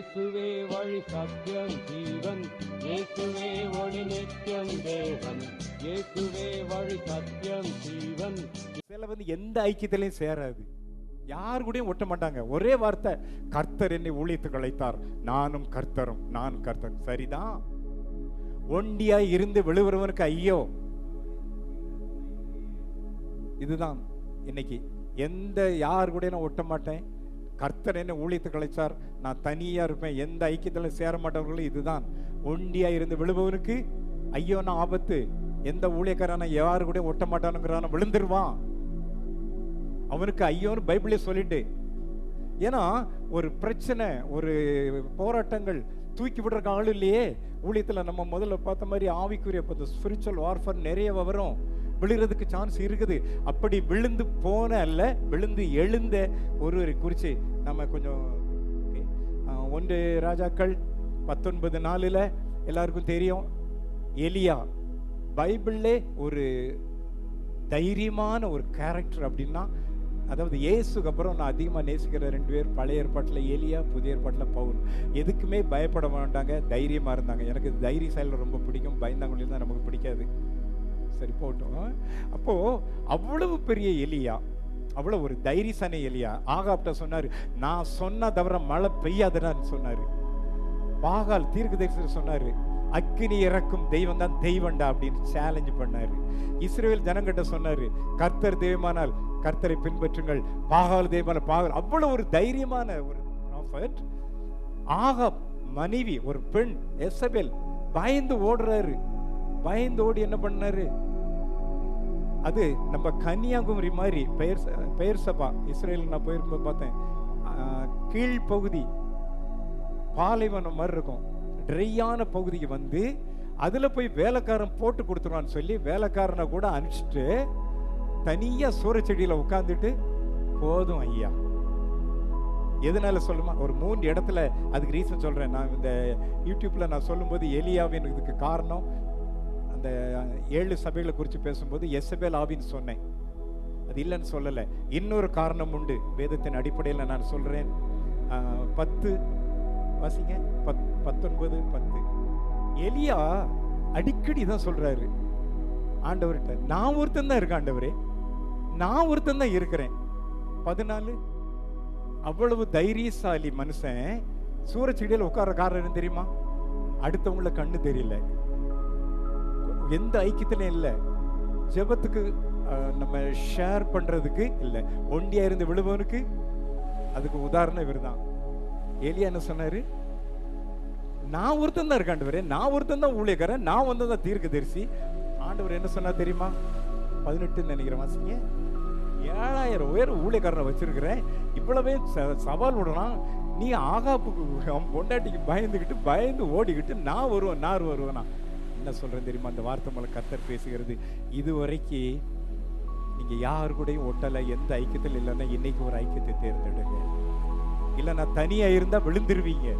இயேசுவே வழி சத்தியம் ஜீவன். இயேசுவே ஒளி நித்தியம் தேவன். இயேசுவே வழி சத்தியம் ஜீவன். சில வந்து எந்த ஐக்கியத்திலையும் சேராது. யார் கூடயும் ஒட்ட மாட்டாங்க. ஒரே வார்த்தை கர்த்தர் என்னை ஊழியத்துக்கு கலைத்தார் நானும் கர்த்தரும் நான் கர்த்தர் சரிதான். ஒண்டியா இருந்து விழுவுறவனுக்கு ஐயோ. இதுதான் இன்னைக்கு. எந்த யார் கூட நான் ஒட்ட மாட்டேன். கர்த்தர் என்ன ஊழியத்துக்கு அழைச்சார். நான் தனியா இருப்பேன். எந்த ஐக்கியத்தில் சேர மாட்டவர்களும் இதுதான். ஒண்டியா இருந்து விழுபவனுக்கு ஐயோ நான் ஆபத்து. எந்த ஊழியக்காரன யாரு கூட ஒட்ட மாட்டானுங்கிறான. விழுந்துருவான். அவனுக்கு ஐயோன்னு பைபிளே சொல்லிட்டு. ஏன்னா ஒரு பிரச்சனை ஒரு போராட்டங்கள் தூக்கி விடுறக்கு ஆள் இல்லையே. ஊழியத்தில் நம்ம முதல்ல பார்த்த மாதிரி ஆவிக்குரிய ஸ்பிரிச்சுவல் வார்ஃபர் நிறைய வரும். விழுகிறதுக்கு சான்ஸ் இருக்குது. அப்படி விழுந்து போன அல்ல விழுந்து எழுந்த ஒருவரை குறித்து நம்ம கொஞ்சம் ஒன்று ராஜாக்கள் பத்தொன்பது நாளில் எல்லாருக்கும் தெரியும். எலியா. பைபிளே ஒரு தைரியமான ஒரு கேரக்டர் அப்படின்னா அதாவது இயேசுக்கு அப்புறம் நான் அதிகமாக நேசிக்கிற ரெண்டு பேர் பழைய ஏற்பாட்டில் எலியா புதிய ஏற்பாட்டில் பவுல். எதுக்குமே பயப்பட மாட்டாங்க தைரியமாக இருந்தாங்க. எனக்கு தைரிய செயல் ரொம்ப பிடிக்கும் பயந்தாங்கொழி தான் நமக்கு பிடிக்காது. சரி போட்டோம். அப்போது அவ்வளவு பெரிய எலியா அவ்வளோ ஒரு தைரியசான எலியா ஆகாப்ட சொன்னார் நான் சொன்ன தவிர மழை பெய்யாதுன்னு சொன்னார். பாகால் தீர்க்குதேஷ்வரர் சொன்னார் அக்கினி இறக்கும் தெய்வம் தான் தெய்வண்டா அப்படின்னு சேலஞ்ச் பண்ணாரு. இஸ்ரேல் ஜனங்கிட்ட சொன்னாரு கர்த்தர் தெய்வமானால் கர்த்தரை பின்பற்றுங்கள். பாகால் தெய்வமான பாகால். அவ்வளவு ஒரு தைரியமான ஒரு ப்ராஃபட் ஆகா மனைவி ஒரு பெண் எசபெல் பயந்து ஓடுறாரு. பயந்தோடு என்ன பண்ணாரு? அது நம்ம கன்னியாகுமரி மாதிரி பெயர் பெயர் சபா இஸ்ரேல் நான் போயிருக்கும்போது பார்த்தேன். கீழ்ப்பகுதி பாலைவனம் மாதிரி இருக்கும். ட்ரையான பகுதிக்கு வந்து அதில் போய் வேலைக்காரன் போட்டு கொடுத்துருவான்னு சொல்லி வேலைக்காரனை கூட அனுப்பிச்சிட்டு தனியாக சூறச்செடியில் உட்காந்துட்டு போதும் ஐயா. எதனால சொல்லுமா? ஒரு மூணு இடத்துல அதுக்கு ரீசன் சொல்கிறேன் நான் இந்த யூடியூப்பில் நான் சொல்லும்போது எலியாவின் இதுக்கு காரணம் அந்த ஏழு சபைகளை குறித்து பேசும்போது எஸ்எபேல் ஆவின்னு சொன்னேன். அது இல்லைன்னு சொல்லலை. இன்னொரு காரணம் உண்டு. வேதத்தின் அடிப்படையில் நான் சொல்கிறேன் பத்து வாசிங்க. பத் பத்தொன்பது பத்து. எலியா அடிக்கடி தான் சொல்கிறாரு ஆண்டவர்கிட்ட நான் ஒருத்தன் தான் இருக்கேன் ஆண்டவரே. நான் ஒருத்தன் தான் இருக்கிறேன். பதினாலு அவ்வளவு தைரியசாலி மனுஷன் சூரச்செடியில் உட்கார காரணம் தெரியுமா? அடுத்தவங்கள கண்ணு தெரியல. எந்த ஐக்கியத்திலையும் இல்லை. ஜெபத்துக்கு நம்ம ஷேர் பண்றதுக்கு இல்லை. ஒண்டியா இருந்து விழுபவனுக்கு அதுக்கு உதாரணம் இவர்தான். ஏலியா என்ன சொன்னாரு? நான் ஒருத்தன் தான் இருக்காண்டவரே நான் ஒருத்தன் தான் ஊழியக்காரன். நான் வந்து தான் தீர்க்க தரிசி ஆண்டவர் என்ன சொன்னா தெரியுமா? பதினெட்டுன்னு நினைக்கிறேன் வாசிங்க. ஏழாயிரம் உயர் ஊழியக்காரனை வச்சிருக்கிறேன். இவ்வளவே ச- சவால் விடலாம். நீ ஆகாப்புக்கு பொண்டாட்டிக்கு பயந்துக்கிட்டு பயந்து ஓடிக்கிட்டு நான் வருவேன் நான் வருவேனா? என்ன சொல்கிறேன் தெரியுமா? அந்த வார்த்தை மூலம் கர்த்தர் பேசுகிறது. இதுவரைக்கு நீங்கள் யார் கூடயும் ஒட்டலை எந்த ஐக்கியத்தில் இல்லைன்னா இன்னைக்கு ஒரு ஐக்கியத்தை தேர்ந்தெடுங்க. இல்லை நான் தனியாக இருந்தால் விழுந்துருவீங்க.